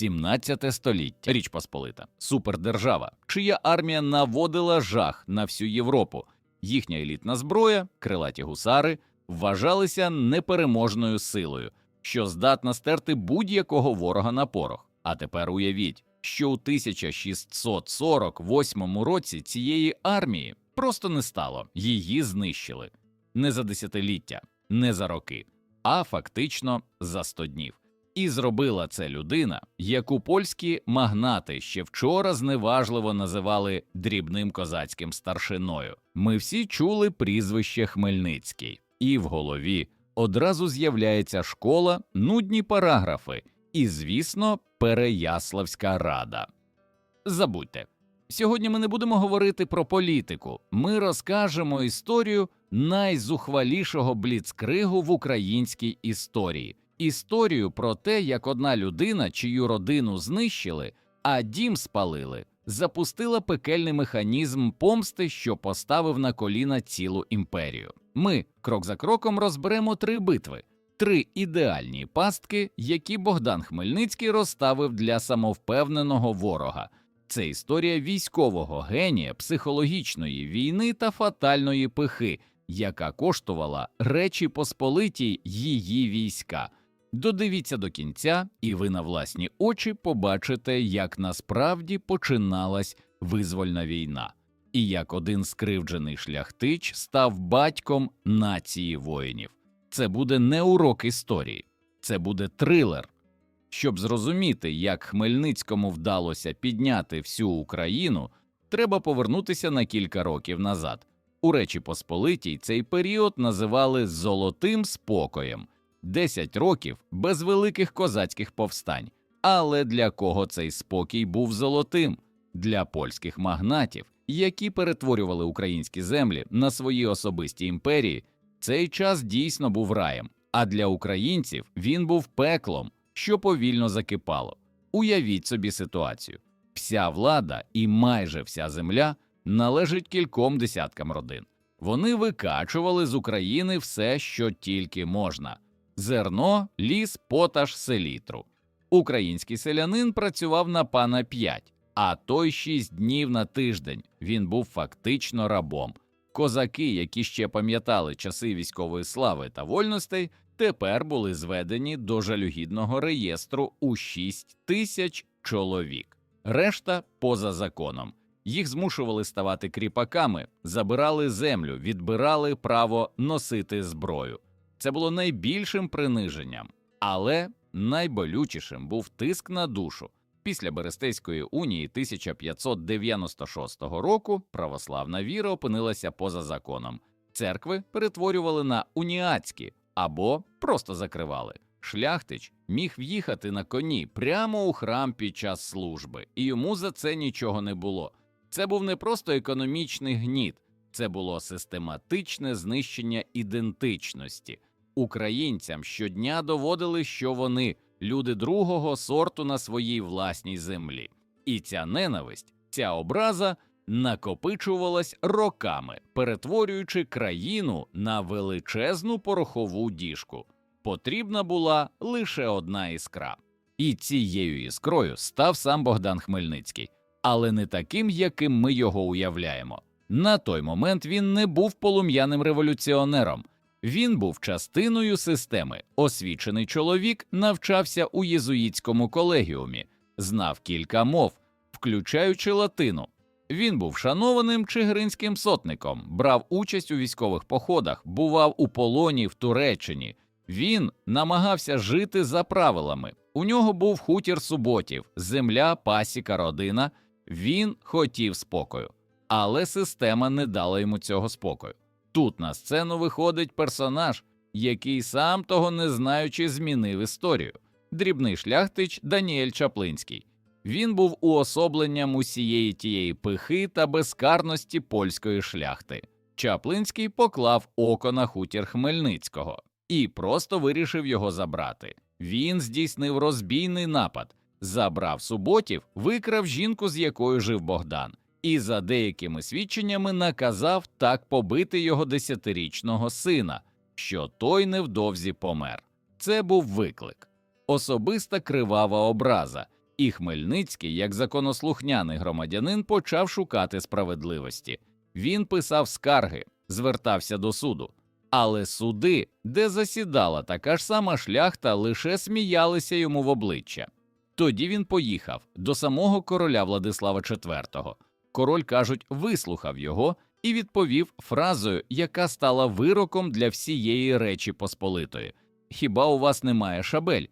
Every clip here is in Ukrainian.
17 століття. Річ Посполита, супердержава, чия армія наводила жах на всю Європу. Їхня елітна зброя, крилаті гусари, вважалися непереможною силою, що здатна стерти будь-якого ворога на порох. А тепер уявіть, що у 1648 році цієї армії просто не стало, її знищили не за десятиліття, не за роки, а фактично за 100 днів. І зробила це людина, яку польські магнати ще вчора зневажливо називали дрібним козацьким старшиною. Ми всі чули прізвище Хмельницький, і в голові одразу з'являється школа, нудні параграфи і, звісно, Переяславська рада. Забудьте, сьогодні ми не будемо говорити про політику. Ми розкажемо історію найзухвалішого бліцкригу в українській історії. Історію про те, як одна людина, чию родину знищили, а дім спалили, запустила пекельний механізм помсти, що поставив на коліна цілу імперію. Ми крок за кроком розберемо три битви, три ідеальні пастки, які Богдан Хмельницький розставив для самовпевненого ворога. Це історія військового генія, психологічної війни та фатальної пихи, яка коштувала Речі Посполитій її війська. Додивіться до кінця, і ви на власні очі побачите, як насправді починалась визвольна війна, і як один скривджений шляхтич став батьком нації воїнів. Це буде не урок історії, це буде трилер. Щоб зрозуміти, як Хмельницькому вдалося підняти всю Україну, треба повернутися на кілька років назад. У Речі Посполитій цей період називали золотим спокоєм. 10 років без великих козацьких повстань. Але для кого цей спокій був золотим? Для польських магнатів, які перетворювали українські землі на свої особисті імперії, цей час дійсно був раєм, а для українців він був пеклом, що повільно закипало. Уявіть собі ситуацію: вся влада і майже вся земля належить кільком десяткам родин. Вони викачували з України все, що тільки можна зерно, ліс, поташ, селітру. Український селянин працював на пана 5, а той 6 днів на тиждень він був фактично рабом. Козаки, які ще пам'ятали часи військової слави та вольностей, тепер були зведені до жалюгідного реєстру у 6 тисяч чоловік. Решта поза законом. Їх змушували ставати кріпаками, забирали землю, відбирали право носити зброю. Це було найбільшим приниженням, але найболючішим був тиск на душу. Після Берестейської унії 1596 року православна віра опинилася поза законом. Церкви перетворювали на уніатські або просто закривали. Шляхтич міг в'їхати на коні прямо у храм під час служби, і йому за це нічого не було. Це був не просто економічний гніт, це було систематичне знищення ідентичності. Українцям щодня доводили, що вони люди другого сорту на своїй власній землі, і ця ненависть, ця образа накопичувалась роками, перетворюючи країну на величезну порохову діжку. Потрібна була лише одна іскра, і цією іскрою став сам Богдан Хмельницький, але не таким, яким ми його уявляємо. На той момент він не був полум'яним революціонером. Він був частиною системи. Освічений чоловік навчався у єзуїтському колегіумі, знав кілька мов, включаючи латину. Він був шанованим чигиринським сотником, брав участь у військових походах, бував у полоні в Туреччині. Він намагався жити за правилами. У нього був хутір суботів, земля, пасіка, родина. Він хотів спокою, але система не дала йому цього спокою. Тут на сцену виходить персонаж, який сам того не знаючи змінив історію. Дрібний шляхтич Даніель Чаплинський. Він був уособленням усієї тієї пихи та безкарності польської шляхти. Чаплинський поклав око на хутір Хмельницького і просто вирішив його забрати. Він здійснив розбійний напад, забрав суботів, викрав жінку, з якою жив Богдан, і за деякими свідченнями наказав так побити його десятирічного сина, що той невдовзі помер. Це був виклик, особиста кривава образа, І Хмельницький, як законослухняний громадянин, почав шукати справедливості. Він писав скарги, звертався до суду. Але суди, де засідала така ж сама шляхта, лише сміялися йому в обличчя. Тоді він поїхав до самого короля Владислава IV. Король, кажуть, вислухав його і відповів фразою, яка стала вироком для всієї Речі Посполитої: Хіба у вас немає шабель?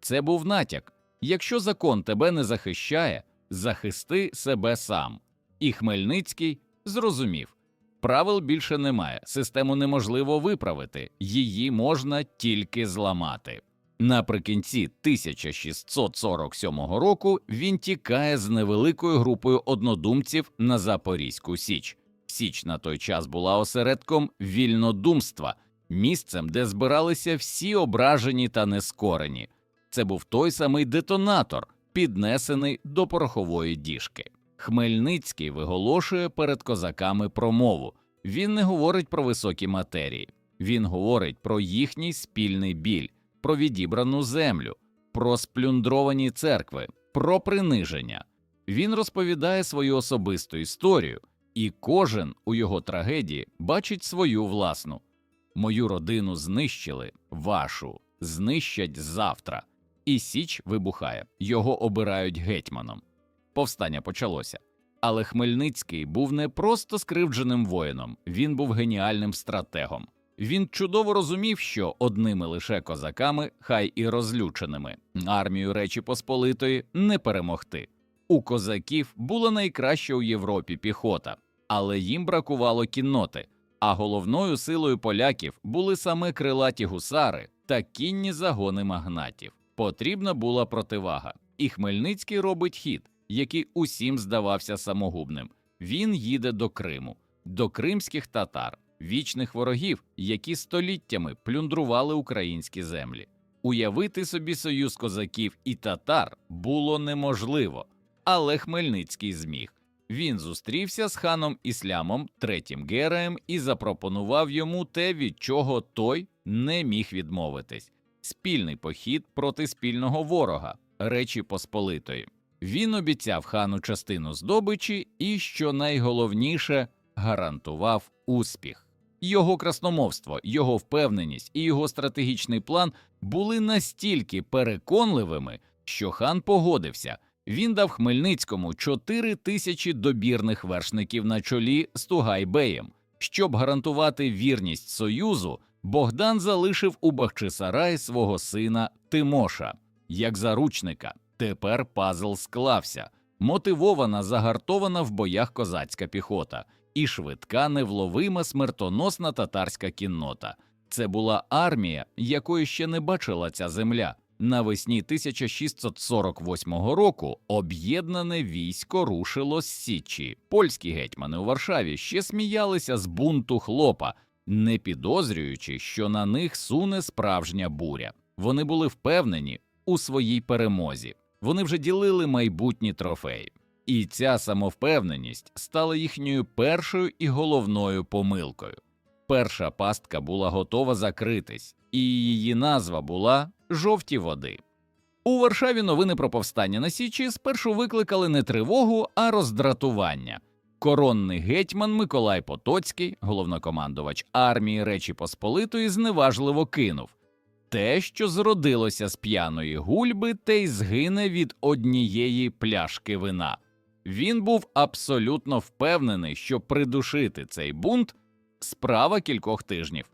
Це був натяк. Якщо закон тебе не захищає, захисти себе сам. І Хмельницький зрозумів. Правил більше немає, систему неможливо виправити, її можна тільки зламати. Наприкінці 1647 року він тікає з невеликою групою однодумців на Запорізьку Січ. Січ на той час була осередком вільнодумства, місцем, де збиралися всі ображені та нескорені. Це був той самий детонатор, піднесений до порохової діжки. Хмельницький виголошує перед козаками промову. Він не говорить про високі матерії, він говорить про їхній спільний біль, про відібрану землю, про сплюндровані церкви, про приниження. Він розповідає свою особисту історію, і кожен у його трагедії бачить свою власну. Мою родину знищили, вашу знищать завтра. І Січ вибухає, його обирають гетьманом. Повстання почалося. Але Хмельницький був не просто скривдженим воїном, він був геніальним стратегом. Він чудово розумів, що одними лише козаками, хай і розлюченими, армію Речі Посполитої не перемогти. У козаків була найкраща у Європі піхота, але їм бракувало кінноти. А головною силою поляків були саме крилаті гусари та кінні загони магнатів. Потрібна була противага, і Хмельницький робить хід, який усім здавався самогубним. Він їде до Криму, до кримських татар, вічних ворогів, які століттями плюндрували українські землі. Уявити собі союз козаків і татар було неможливо, але Хмельницький зміг. Він зустрівся з ханом Іслямом третім Гераєм і запропонував йому те, від чого той не міг відмовитись спільний похід проти спільного ворога, Речі Посполитої. Він обіцяв хану частину здобичі і, що найголовніше, гарантував успіх. Його красномовство, його впевненість і його стратегічний план були настільки переконливими, що хан погодився. Він дав Хмельницькому 4 тисячі добірних вершників на чолі з Тугайбеєм. Щоб гарантувати вірність Союзу, Богдан залишив у Бахчисараї свого сина Тимоша як заручника. Тепер пазл склався, мотивована, загартована в боях козацька піхота і швидка, невловима смертоносна татарська кіннота. Це була армія, якої ще не бачила ця земля. Навесні 1648 року об'єднане військо рушило з Січі. Польські гетьмани у Варшаві ще сміялися з бунту хлопа, не підозрюючи, що на них суне справжня буря. Вони були впевнені у своїй перемозі. Вони вже ділили майбутні трофеї. І ця самовпевненість стала їхньою першою і головною помилкою. Перша пастка була готова закритись, і її назва була жовті води. У Варшаві новини про повстання на Січі спершу викликали не тривогу, а роздратування. Коронний гетьман Миколай Потоцький, головнокомандувач армії Речі Посполитої, зневажливо кинув те, що зродилося з п'яної гульби, те й згине від однієї пляшки вина. Він був абсолютно впевнений, що придушити цей бунт справа кількох тижнів.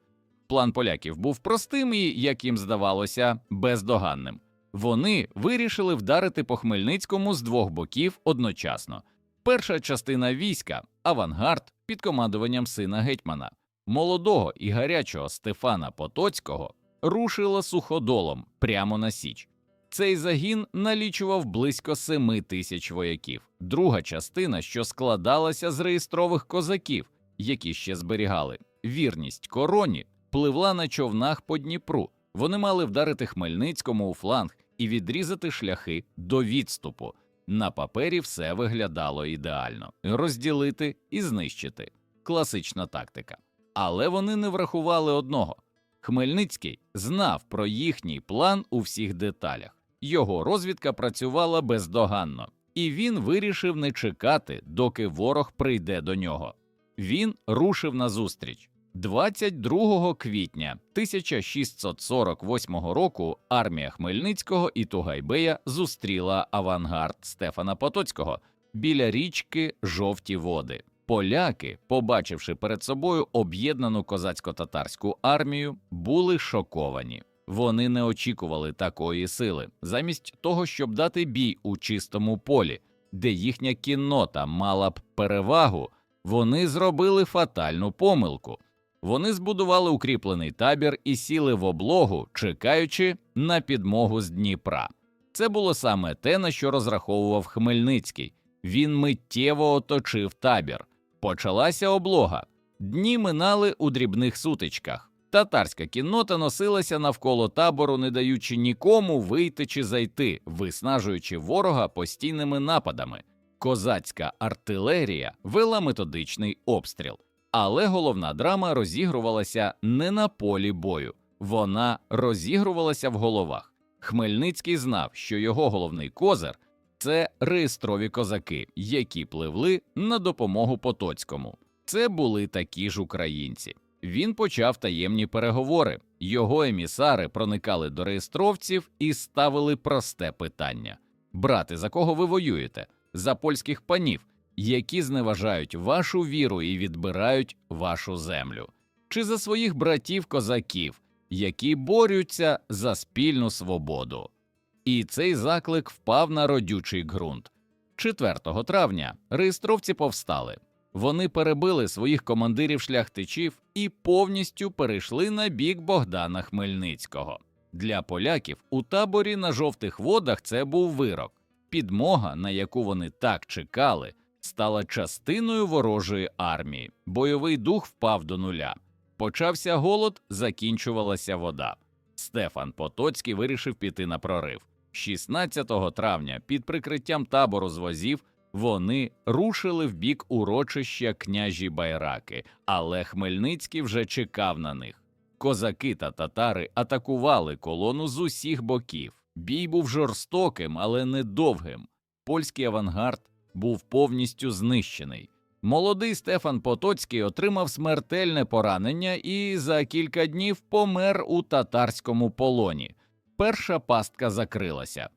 План поляків був простим і, як їм здавалося, бездоганним. Вони вирішили вдарити по Хмельницькому з двох боків одночасно. Перша частина війська, авангард під командуванням сина гетьмана, молодого і гарячого Стефана Потоцького, рушила суходолом прямо на Січ. Цей загін налічував близько семи тисяч вояків. Друга частина, що складалася з реєстрових козаків, які ще зберігали вірність короні, пливла на човнах по Дніпру. Вони мали вдарити Хмельницькому у фланг і відрізати шляхи до відступу. На папері все виглядало ідеально розділити і знищити класична тактика. Але вони не врахували одного. Хмельницький знав про їхній план у всіх деталях. Його розвідка працювала бездоганно, і він вирішив не чекати, доки ворог прийде до нього. Він рушив назустріч. 22 квітня 1648 року армія Хмельницького і Тугайбея зустріла авангард Стефана Потоцького біля річки Жовті Води. Поляки, побачивши перед собою об'єднану козацько-татарську армію, були шоковані. Вони не очікували такої сили, замість того, щоб дати бій у чистому полі, де їхня кіннота мала б перевагу, вони зробили фатальну помилку. Вони збудували укріплений табір і сіли в облогу, чекаючи на підмогу з Дніпра. Це було саме те, на що розраховував Хмельницький. Він миттєво оточив табір. Почалася облога. Дні минали у дрібних сутичках. Татарська кіннота носилася навколо табору, не даючи нікому вийти чи зайти, виснажуючи ворога постійними нападами. Козацька артилерія вела методичний обстріл. Але головна драма розігрувалася не на полі бою, вона розігрувалася в головах. Хмельницький знав, що його головний козир це реєстрові козаки, які пливли на допомогу Потоцькому. Це були такі ж українці. Він почав таємні переговори. Його емісари проникали до реєстровців і ставили просте питання: брати, за кого ви воюєте? За польських панів, які зневажають вашу віру і відбирають вашу землю, чи за своїх братів козаків, які борються за спільну свободу. І цей заклик впав на родючий ґрунт. 4 травня реєстровці повстали. Вони перебили своїх командирів шляхтичів і повністю перейшли на бік Богдана Хмельницького. Для поляків у таборі на жовтих водах це був вирок. Підмога, на яку вони так чекали, стала частиною ворожої армії. Бойовий дух впав до нуля. Почався голод, закінчувалася вода. Стефан Потоцький вирішив піти на прорив. 16 травня під прикриттям табору з возів вони рушили в бік урочища княжі Байраки, але Хмельницький вже чекав на них. Козаки та татари атакували колону з усіх боків. Бій був жорстоким, але недовгим. Польський авангард був повністю знищений. Молодий Стефан Потоцький отримав смертельне поранення і за кілька днів помер у татарському полоні. Перша пастка закрилася.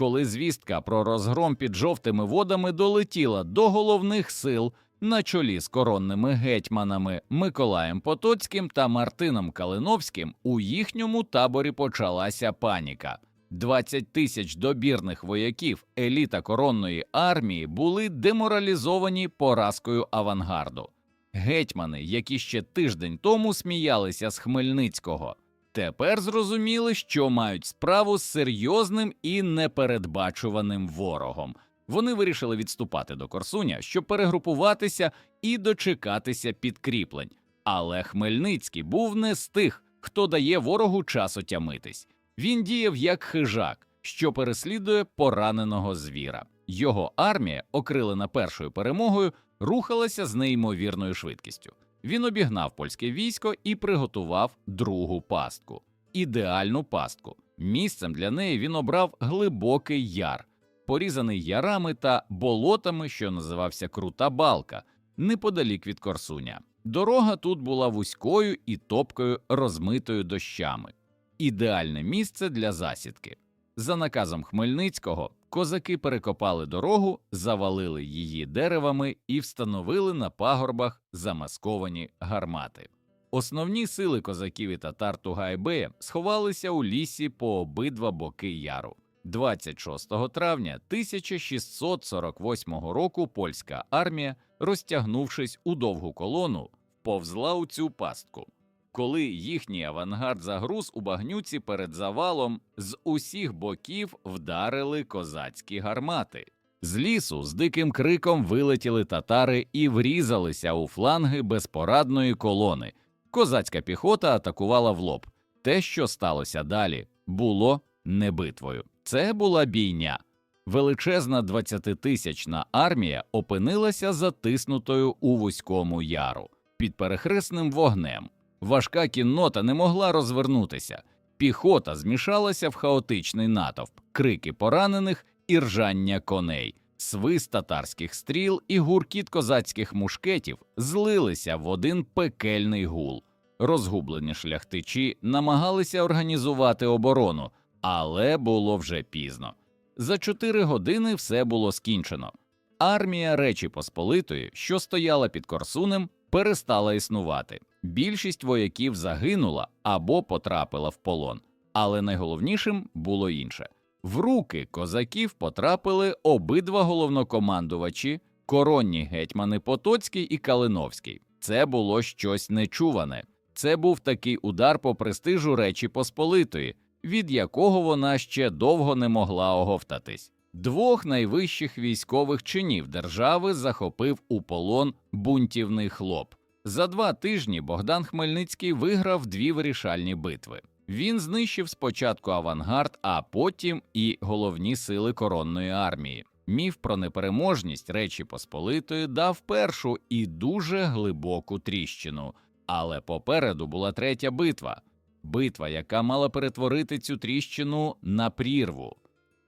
Коли звістка про розгром під жовтими водами долетіла до головних сил на чолі з коронними гетьманами Миколаєм Потоцьким та Мартином Калиновським, у їхньому таборі почалася паніка. 20 тисяч добірних вояків еліта коронної армії були деморалізовані поразкою авангарду. Гетьмани, які ще тиждень тому сміялися з Хмельницького, тепер зрозуміли, що мають справу з серйозним і непередбачуваним ворогом. Вони вирішили відступати до Корсуня, щоб перегрупуватися і дочекатися підкріплень. Але Хмельницький був не з тих, хто дає ворогу час отямитись. Він діяв як хижак, що переслідує пораненого звіра. Його армія, окрилена першою перемогою, рухалася з неймовірною швидкістю. Він обігнав польське військо і приготував другу пастку ідеальну пастку. Місцем для неї він обрав глибокий яр, порізаний ярами та болотами, що називався Крута Балка, неподалік від Корсуня. Дорога тут була вузькою і топкою, розмитою дощами ідеальне місце для засідки. За наказом Хмельницького козаки перекопали дорогу, завалили її деревами і встановили на пагорбах замасковані гармати. Основні сили козаків і татар Тугайбея сховалися у лісі по обидва боки яру. 26 травня 1648 року польська армія, розтягнувшись у довгу колону, вповзла у цю пастку. Коли їхній авангард загруз у багнюці перед завалом, з усіх боків вдарили козацькі гармати. З лісу з диким криком вилетіли татари і врізалися у фланги безпорадної колони. Козацька піхота атакувала в лоб. Те, що сталося далі, було не битвою. Це була бійня. Величезна 20-тисячна армія опинилася затиснутою у вузькому яру під перехресним вогнем. Важка кіннота не могла розвернутися. Піхота змішалася в хаотичний натовп, крики поранених і ржання коней, свист татарських стріл і гуркіт козацьких мушкетів злилися в один пекельний гул. Розгублені шляхтичі намагалися організувати оборону, але було вже пізно. За чотири години все було скінчено. Армія Речі Посполитої, що стояла під Корсунем, перестала існувати. Більшість вояків загинула або потрапила в полон. Але найголовнішим було інше: в руки козаків потрапили обидва головнокомандувачі, коронні гетьмани Потоцький і Калиновський. Це було щось нечуване. Це був такий удар по престижу Речі Посполитої, від якого вона ще довго не могла оговтатись. Двох найвищих військових чинів держави захопив у полон бунтівний хлоп. За два тижні Богдан Хмельницький виграв дві вирішальні битви. Він знищив спочатку авангард, а потім і головні сили коронної армії. Міф про непереможність Речі Посполитої дав першу і дуже глибоку тріщину. Але попереду була третя битва битва, яка мала перетворити цю тріщину на прірву.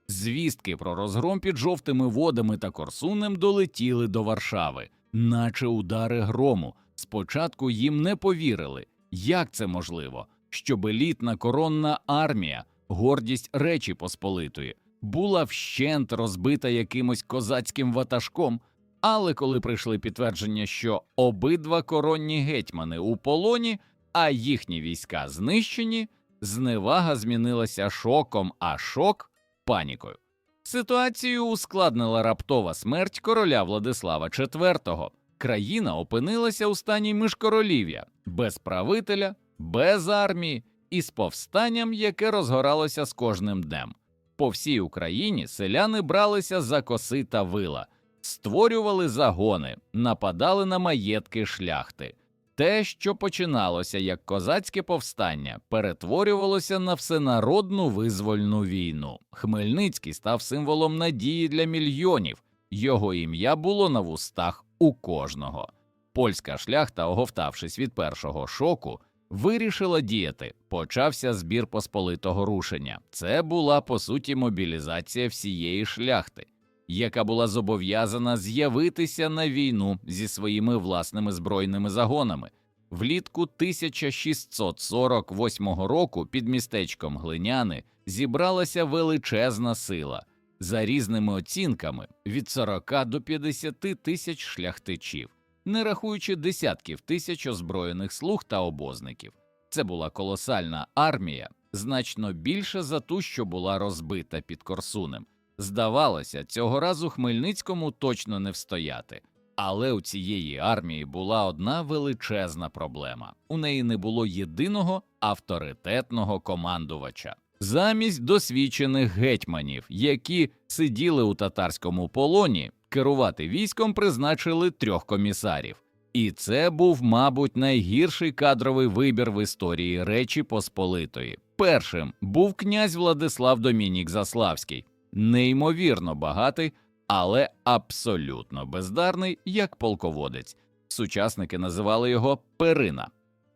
Звістки про розгром під жовтими водами та Корсунем долетіли до Варшави, наче удари грому. Спочатку їм не повірили, як це можливо, щоб елітна коронна армія, гордість Речі Посполитої, була вщент розбита якимось козацьким ватажком. Але коли прийшли підтвердження, що обидва коронні гетьмани у полоні, а їхні війська знищені, зневага змінилася шоком, а шок панікою. Ситуацію ускладнила раптова смерть короля Владислава IV. Країна опинилася у стані міжкоролів'я, без правителя, без армії і з повстанням, яке розгоралося з кожним днем. По всій Україні селяни бралися за коси та вила, створювали загони, нападали на маєтки шляхти. Те, що починалося як козацьке повстання, перетворювалося на всенародну визвольну війну. Хмельницький став символом надії для мільйонів. Його ім'я було на вустах у кожного. Польська шляхта, оговтавшись від першого шоку, вирішила діяти. Почався збір посполитого рушення. Це була по суті мобілізація всієї шляхти, яка була зобов'язана з'явитися на війну зі своїми власними збройними загонами. Влітку 1648 року під містечком Глиняни зібралася величезна сила. За різними оцінками від 40 до 50 тисяч шляхтичів, не рахуючи десятків тисяч озброєних слуг та обозників. Це була колосальна армія, значно більша за ту, що була розбита під Корсунем. Здавалося, цього разу Хмельницькому точно не встояти. Але у цієї армії була одна величезна проблема: у неї не було єдиного авторитетного командувача. Замість досвідчених гетьманів, які сиділи у татарському полоні, керувати військом призначили трьох комісарів. І це був, мабуть, найгірший кадровий вибір в історії Речі Посполитої. Першим був князь Владислав Домінік Заславський, неймовірно багатий, але абсолютно бездарний як полководець. Сучасники називали його Перина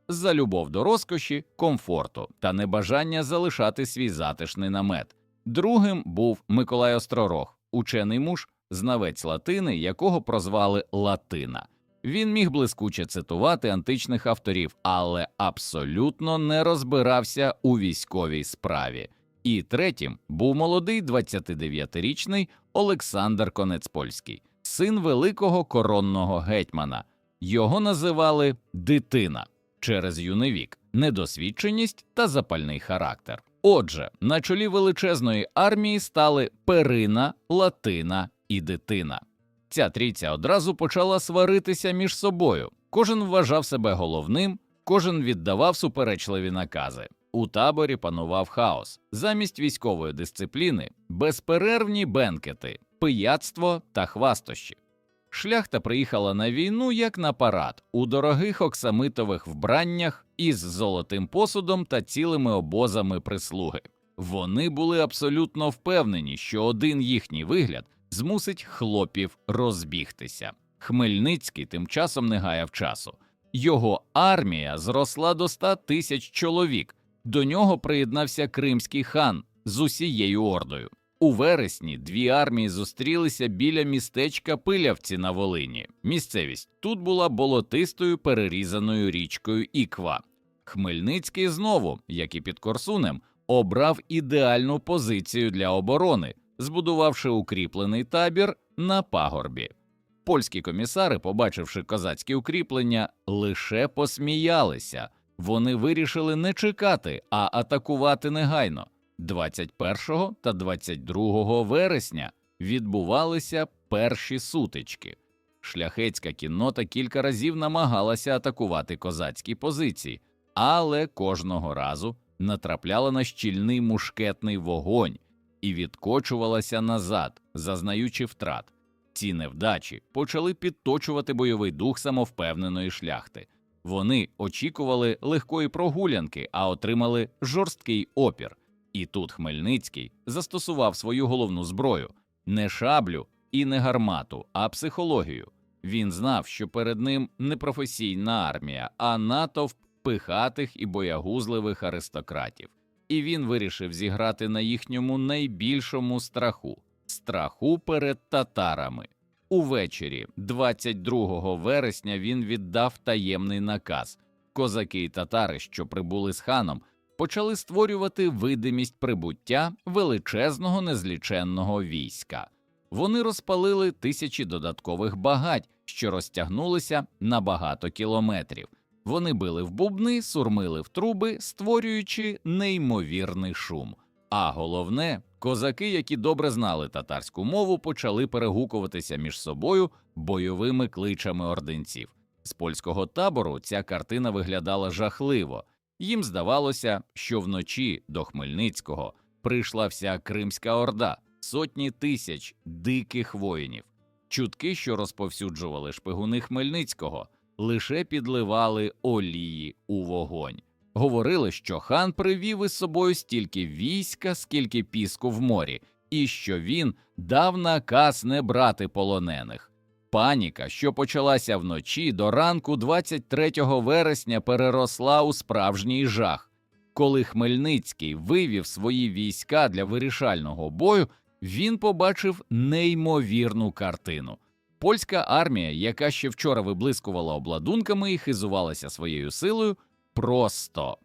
за любов до розкоші, комфорту та небажання залишати свій затишний намет. Другим був Миколай Остророг, учений муж, знавець латини, якого прозвали Латина. Він міг блискуче цитувати античних авторів, але абсолютно не розбирався у військовій справі. І третім був молодий 29-річний Олександр Конецпольський, син великого коронного гетьмана. Його називали дитина через юний вік, недосвідченість та запальний характер. Отже, на чолі величезної армії стали перина, латина і дитина. Ця трійця одразу почала сваритися між собою. Кожен вважав себе головним, кожен віддавав суперечливі накази. У таборі панував хаос. Замість військової дисципліни безперервні бенкети, пияцтво та хвастощі. Шляхта приїхала на війну як на парад у дорогих оксамитових вбраннях із золотим посудом та цілими обозами прислуги. Вони були абсолютно впевнені, що один їхній вигляд змусить хлопів розбігтися. Хмельницький тим часом не гаяв часу. Його армія зросла до 100 тисяч чоловік. До нього приєднався кримський хан з усією ордою. У вересні дві армії зустрілися біля містечка Пилявці на Волині. Місцевість тут була болотистою перерізаною річкою Іква. Хмельницький знову, як і під Корсунем, обрав ідеальну позицію для оборони, збудувавши укріплений табір на пагорбі. Польські комісари, побачивши козацькі укріплення, лише посміялися. Вони вирішили не чекати, а атакувати негайно. 21 та 22 вересня відбувалися перші сутички. Шляхетська кіннота кілька разів намагалася атакувати козацькі позиції, але кожного разу натрапляла на щільний мушкетний вогонь і відкочувалася назад, зазнаючи втрат. Ці невдачі почали підточувати бойовий дух самовпевненої шляхти. Вони очікували легкої прогулянки, а отримали жорсткий опір. І тут Хмельницький застосував свою головну зброю не шаблю і не гармату, а психологію. Він знав, що перед ним не професійна армія, а натовп пихатих і боягузливих аристократів. І він вирішив зіграти на їхньому найбільшому страху страху перед татарами. Увечері, 22 вересня, він віддав таємний наказ. Козаки й татари, що прибули з ханом, почали створювати видимість прибуття величезного незліченного війська. Вони розпалили тисячі додаткових багать, що розтягнулися на багато кілометрів. Вони били в бубни, сурмили в труби, створюючи неймовірний шум. А головне, козаки, які добре знали татарську мову, почали перегукуватися між собою бойовими кличами ординців. З польського табору ця картина виглядала жахливо. Їм здавалося, що вночі до Хмельницького прийшла вся Кримська орда, сотні тисяч диких воїнів. Чутки, що розповсюджували шпигуни Хмельницького, лише підливали олії у вогонь. Говорили, що хан привів із собою стільки війська, скільки піску в морі, і що він дав наказ не брати полонених. Паніка, що почалася вночі до ранку 23 вересня, переросла у справжній жах. Коли Хмельницький вивів свої війська для вирішального бою, він побачив неймовірну картину. Польська армія, яка ще вчора виблискувала обладунками і хизувалася своєю силою, просто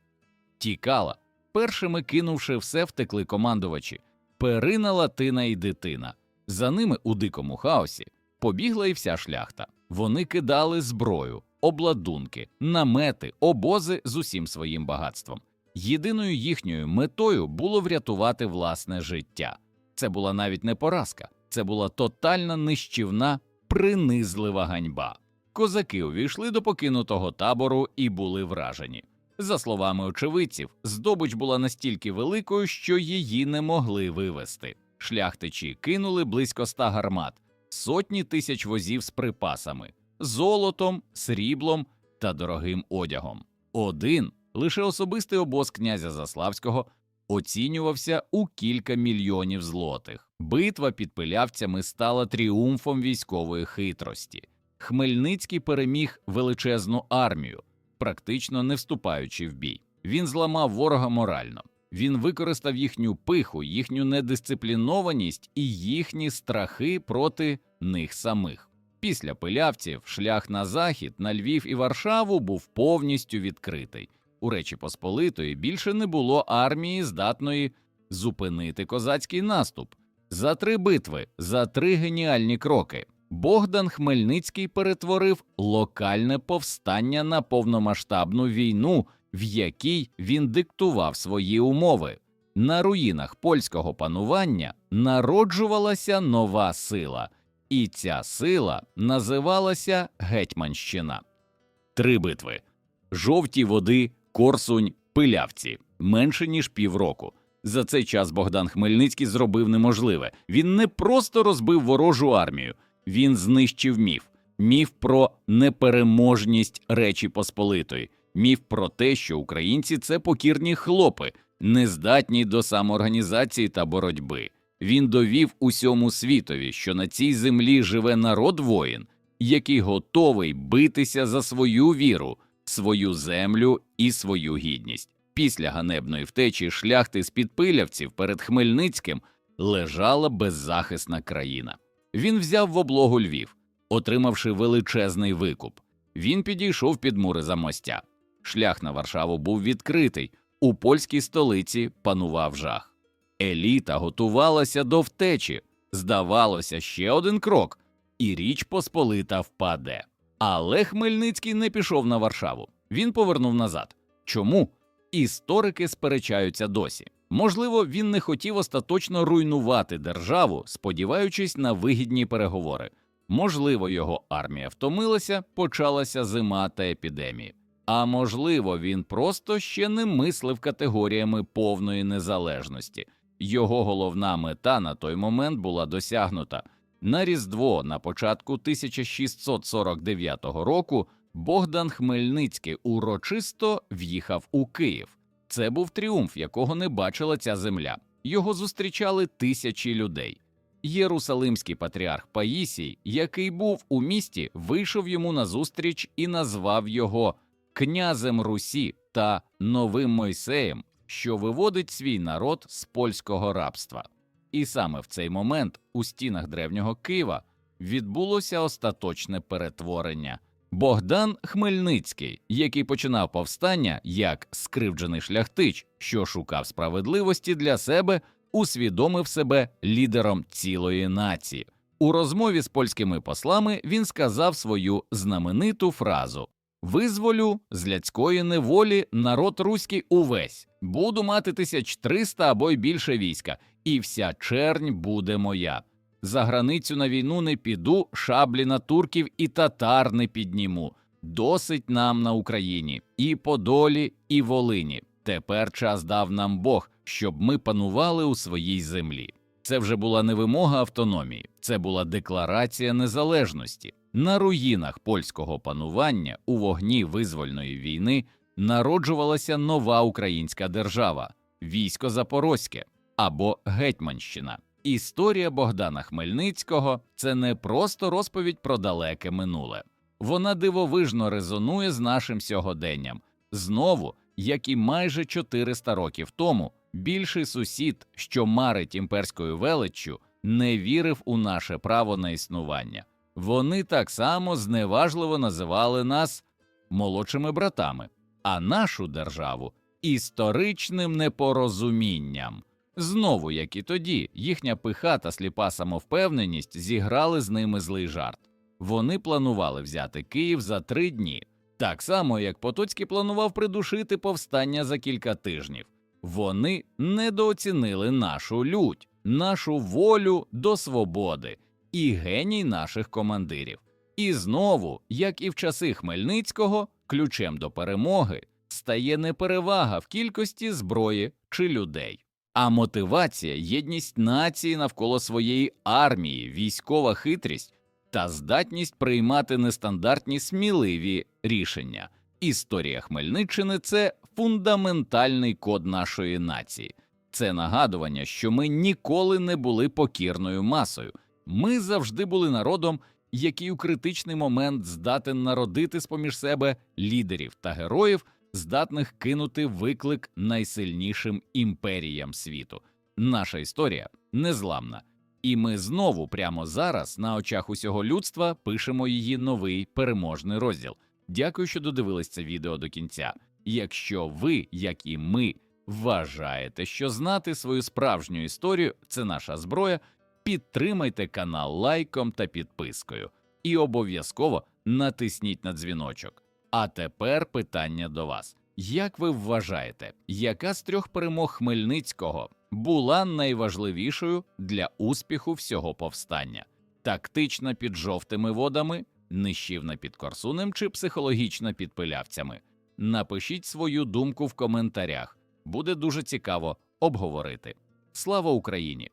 тікала. Першими кинувши все, втекли командувачі Перина, Латина і дитина. За ними у дикому хаосі побігла і вся шляхта. Вони кидали зброю, обладунки, намети, обози з усім своїм багатством. Єдиною їхньою метою було врятувати власне життя. Це була навіть не поразка, це була тотальна нищівна, принизлива ганьба. Козаки увійшли до покинутого табору і були вражені. За словами очевидців, здобич була настільки великою, що її не могли вивести. Шляхтичі кинули близько ста гармат, сотні тисяч возів з припасами, золотом, сріблом та дорогим одягом. Один лише особистий обоз князя Заславського оцінювався у кілька мільйонів злотих. Битва під пилявцями стала тріумфом військової хитрості. Хмельницький переміг величезну армію, практично не вступаючи в бій. Він зламав ворога морально. Він використав їхню пиху, їхню недисциплінованість і їхні страхи проти них самих. Після пилявців шлях на захід, на Львів і Варшаву був повністю відкритий. У Речі Посполитої більше не було армії, здатної зупинити козацький наступ. За три битви, за три геніальні кроки. Богдан Хмельницький перетворив локальне повстання на повномасштабну війну, в якій він диктував свої умови. На руїнах польського панування народжувалася нова сила, і ця сила називалася Гетьманщина. Три битви: жовті води, Корсунь, Пилявці менше ніж півроку. За цей час Богдан Хмельницький зробив неможливе. Він не просто розбив ворожу армію, він знищив міф, міф про непереможність Речі Посполитої, міф про те, що українці це покірні хлопи, нездатні до самоорганізації та боротьби. Він довів усьому світові, що на цій землі живе народ воїн, який готовий битися за свою віру, свою землю і свою гідність. Після ганебної втечі шляхти з підпилявців перед Хмельницьким лежала беззахисна країна. Він взяв в облогу Львів, отримавши величезний викуп. Він підійшов під мури замостя. Шлях на Варшаву був відкритий. У польській столиці панував жах. Еліта готувалася до втечі. Здавалося, ще один крок, і Річ Посполита впаде. Але Хмельницький не пішов на Варшаву. Він повернув назад. Чому? Історики сперечаються досі. Можливо, він не хотів остаточно руйнувати державу, сподіваючись на вигідні переговори. Можливо, його армія втомилася, почалася зима та епідемії. А можливо, він просто ще не мислив категоріями повної незалежності. Його головна мета на той момент була досягнута. На Різдво на початку 1649 року Богдан Хмельницький урочисто в'їхав у Київ. Це був тріумф, якого не бачила ця земля. Його зустрічали тисячі людей. Єрусалимський патріарх Паїсій, який був у місті, вийшов йому назустріч і назвав його князем Русі та новим Мойсеєм, що виводить свій народ з польського рабства. І саме в цей момент у стінах древнього Києва відбулося остаточне перетворення. Богдан Хмельницький, який починав повстання як скривджений шляхтич, що шукав справедливості для себе, усвідомив себе лідером цілої нації. У розмові з польськими послами він сказав свою знамениту фразу Визволю з ляцької неволі народ руський увесь, буду мати тисяч триста або й більше війська, і вся чернь буде моя. За границю на війну не піду, шаблі на турків і татар не підніму. Досить нам на Україні, і Подолі, і Волині. Тепер час дав нам Бог, щоб ми панували у своїй землі. Це вже була не вимога автономії, це була декларація незалежності. На руїнах польського панування у вогні визвольної війни народжувалася нова українська держава військо Запорозьке або Гетьманщина. Історія Богдана Хмельницького це не просто розповідь про далеке минуле, вона дивовижно резонує з нашим сьогоденням. Знову, як і майже 400 років тому, більший сусід, що марить імперською величчю, не вірив у наше право на існування. Вони так само зневажливо називали нас молодшими братами, а нашу державу історичним непорозумінням. Знову, як і тоді, їхня пиха та сліпа самовпевненість зіграли з ними злий жарт. Вони планували взяти Київ за три дні, так само як Потоцький планував придушити повстання за кілька тижнів. Вони недооцінили нашу лють, нашу волю до свободи і геній наших командирів. І знову, як і в часи Хмельницького, ключем до перемоги стає не перевага в кількості зброї чи людей, а мотивація, єдність нації навколо своєї армії, військова хитрість та здатність приймати нестандартні сміливі рішення. Історія Хмельниччини це фундаментальний код нашої нації, це нагадування, що ми ніколи не були покірною масою. Ми завжди були народом, який у критичний момент здатен народити з поміж себе лідерів та героїв, здатних кинути виклик найсильнішим імперіям світу. Наша історія незламна, і ми знову, прямо зараз, на очах усього людства, пишемо її новий переможний розділ. Дякую, що додивились це відео до кінця. Якщо ви, як і ми, вважаєте, що знати свою справжню історію це наша зброя, підтримайте канал лайком та підпискою і обов'язково натисніть на дзвіночок. А тепер питання до вас: як ви вважаєте, яка з трьох перемог Хмельницького була найважливішою для успіху всього повстання? Тактична під жовтими водами, нищівна під Корсунем чи психологічна під пилявцями? Напишіть свою думку в коментарях, буде дуже цікаво обговорити. Слава Україні!